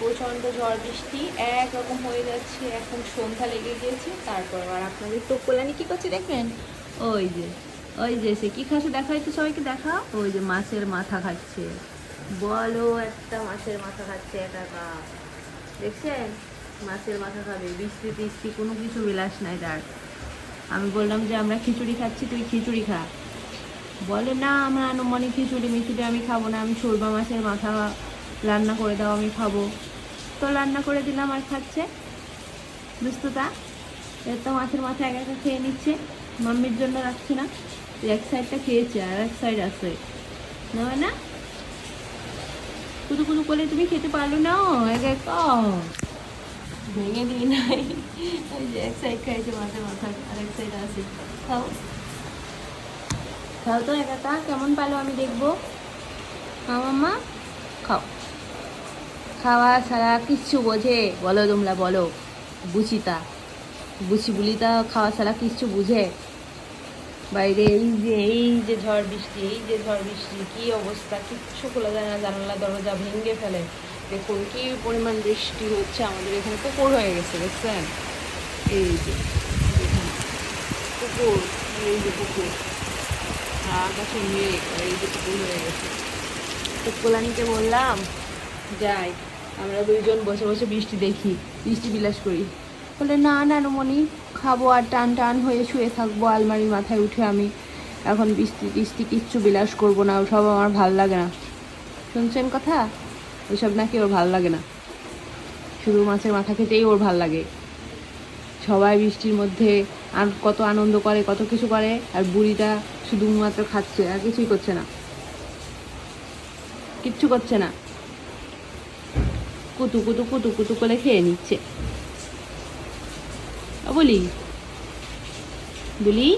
প্রচণ্ড ঝড় বৃষ্টি একরকম হয়ে যাচ্ছে, এখন সন্ধ্যা লেগে গিয়েছে, তারপর আর আপনাদের তো কল্যাণী কী করছে দেখবেন? ওই যে ওই যে সে কী খাচ্ছে দেখা তো সবাইকে দেখা ওই যে মাছের মাথা খাচ্ছে। বলো একটা মাছের মাথা খাচ্ছে একা দেখছেন? মাছের মাথা খাবে, বৃষ্টি টিষ্টি কোনো কিছু বিলাস নাই তার। আমি বললাম যে, আমরা খিচুড়ি খাচ্ছি, তুই খিচুড়ি খা। বলে, না, আমার আনুমানিক খিচুড়ি মিচুড়ি আমি খাব না, আমি সুরমা মাছের মাথা রান্না করে দাও, আমি খাব। তো রান্না করে দিলাম আর খাচ্ছে। দুস্ততা এর তো মাছের মাথা একা একা খেয়ে নিচ্ছে। মাম্মির জন্য রাখছি না। এক সাইডটা খেয়েছে আর এক সাইড আছে। নেবে না? কুদু কুদু করে তুমি খেতে পারল না, এক এক ভেঙে দিই নাই। যে এক সাইড খাইছে মাছের মাথা, আর এক সাইড আছে। খাও। খাও তো একাটা, কেমন পালো আমি দেখব। খাও মাম্মা, খাও। খাওয়া ছাড়া কিচ্ছু বোঝে? বলো তোমরা, বলো। বুচিতা। বুচি বুলিতা খাওয়া ছাড়া কিচ্ছু বুঝে? বাইরে এই যে এই যে ঝড় বৃষ্টি, এই যে ঝড় বৃষ্টি, কি অবস্থা? কিচ্ছু খোলা যায় না, জানালা, দরজা ভেঙে ফেলে। দেখুন, কি পরিমাণ বৃষ্টি হচ্ছে আমাদের এখানে। পুকুর হয়ে গেছে, দেখছেন? এই যে পুকুর এই যে পুকুর আকাশে মেঘ, এই যে পুকুর হয়ে গেছে। তো বললাম, যাই। আমরা দুইজন বসে বসে বৃষ্টি দেখি, বৃষ্টি বিলাস করি। বলে, না না মনি খাব আর টান টান হয়ে শুয়ে থাকব, আলমারির মাথায় উঠে আমি এখন বৃষ্টি টিষ্টি কিচ্ছু বিলাস করব না, ওসব আমার ভালো লাগে না। শুনছেন কথা? ওইসব নাকি ওর ভালো লাগে না। শুধু মাছের মাথা খেতেই ওর ভালো লাগে। সবাই বৃষ্টির মধ্যে আর কত আনন্দ করে, কত কিছু করে, আর বুড়িটা শুধুমাত্র খাচ্ছে, আর কিছুই করছে না। কিচ্ছু করছে না। কুতু কুতু কুতু কুতু করে খেয়ে নিচ্ছে বলি বলি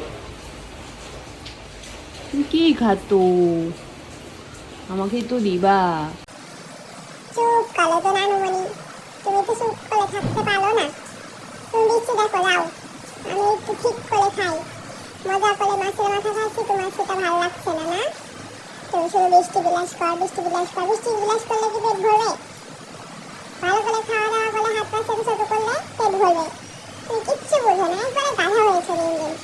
তুমি কি খাতো আমাকে তো দিবা আমি লাগছে না বৃষ্টি বিলাস কর, বৃষ্টি বিলাস কর, বৃষ্টি বিলাস করলে কি পেট ভালো করে খাওয়া দাওয়া করলে, হাত পা ছোট ছোট করলে পেট ভরবে। তুমি কিচ্ছু বোঝো না, একবারে গাধা হয়েছে দিন দিন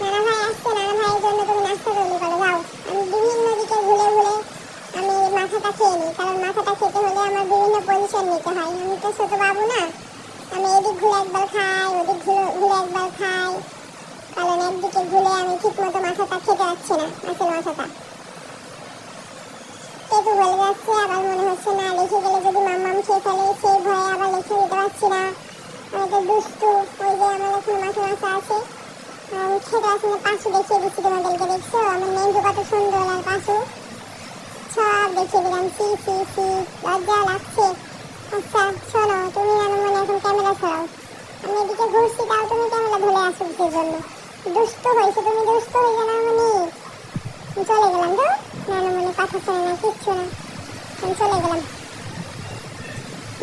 নানা ভাই আসছে, নানা ভাইয়ের জন্য তুমি নাস্তা তৈরি করো, যাও। আমি বিভিন্ন দিকে ঘুরে ঘুরে আমি মাথাটা খেয়ে নিই, কারণ মাথাটা খেতে হলে আমার বিভিন্ন পজিশন নিতে হয়। আমি তো ছোট বাবু না, আমি এদিক ঘুরে একবার খাই, ওদিক ঘুরে ঘুরে একবার খাই। কারণ একদিকে ঘুরে আমি ঠিক মতো মাথাটা খেতে পারছি না, মাছের মাথাটা। একটু বলে যাচ্ছে, আবার মনে হচ্ছে না পারছি না। তো দুষ্টু ওই যে আমার এখন মাছের মাথা আছে। পারছি না পাশু দেখিয়ে দিচ্ছি আর লাগছে। আচ্ছা শোনো, তুমি আমার মনে এখন ক্যামেরা ছড়াও। আমি এদিকে ঘুরছি, তাও তুমি ক্যামেরা ধরে আসো কিসের জন্য? দুষ্ট হয়েছে, তুমি দুষ্ট হয়ে গেল মানে? আমি চলে গেলাম তো? নানা মনে কথা শোনে না, কিচ্ছু আমি চলে গেলাম।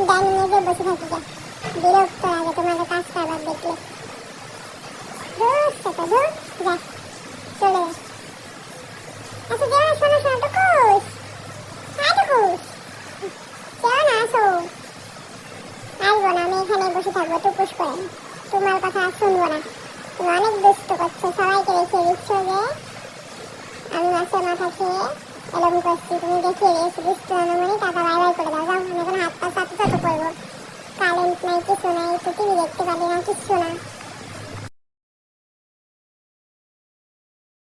ডাইনিং এ বসে থাকি বিরক্ত লাগে তোমাদের কাজ করবার দেখলে। ধুর সেটা ধুর, যা, চলে যা। আচ্ছা যাও শোনো শোনো টুকুস হ্যাঁ টুকুস যাও না আসো আসব না, আমি এখানে বসে থাকব টুকুস করে তোমার কথা শুনব না। তুমি অনেক দুষ্ট করছ, সবাইকে দেখিয়ে দিচ্ছ যে আমি মাছের মাথা খেয়ে এরকম করছি। তুমি দেখিয়ে দিয়েছ, দুষ্ট অনুমনি টাকা বাই করে দাও। যাও আমি এখন হাত পা সাথে সাথে করব। কারেন্ট নাই কিছু নাই একটু টিভি দেখতে পারি না কিচ্ছু না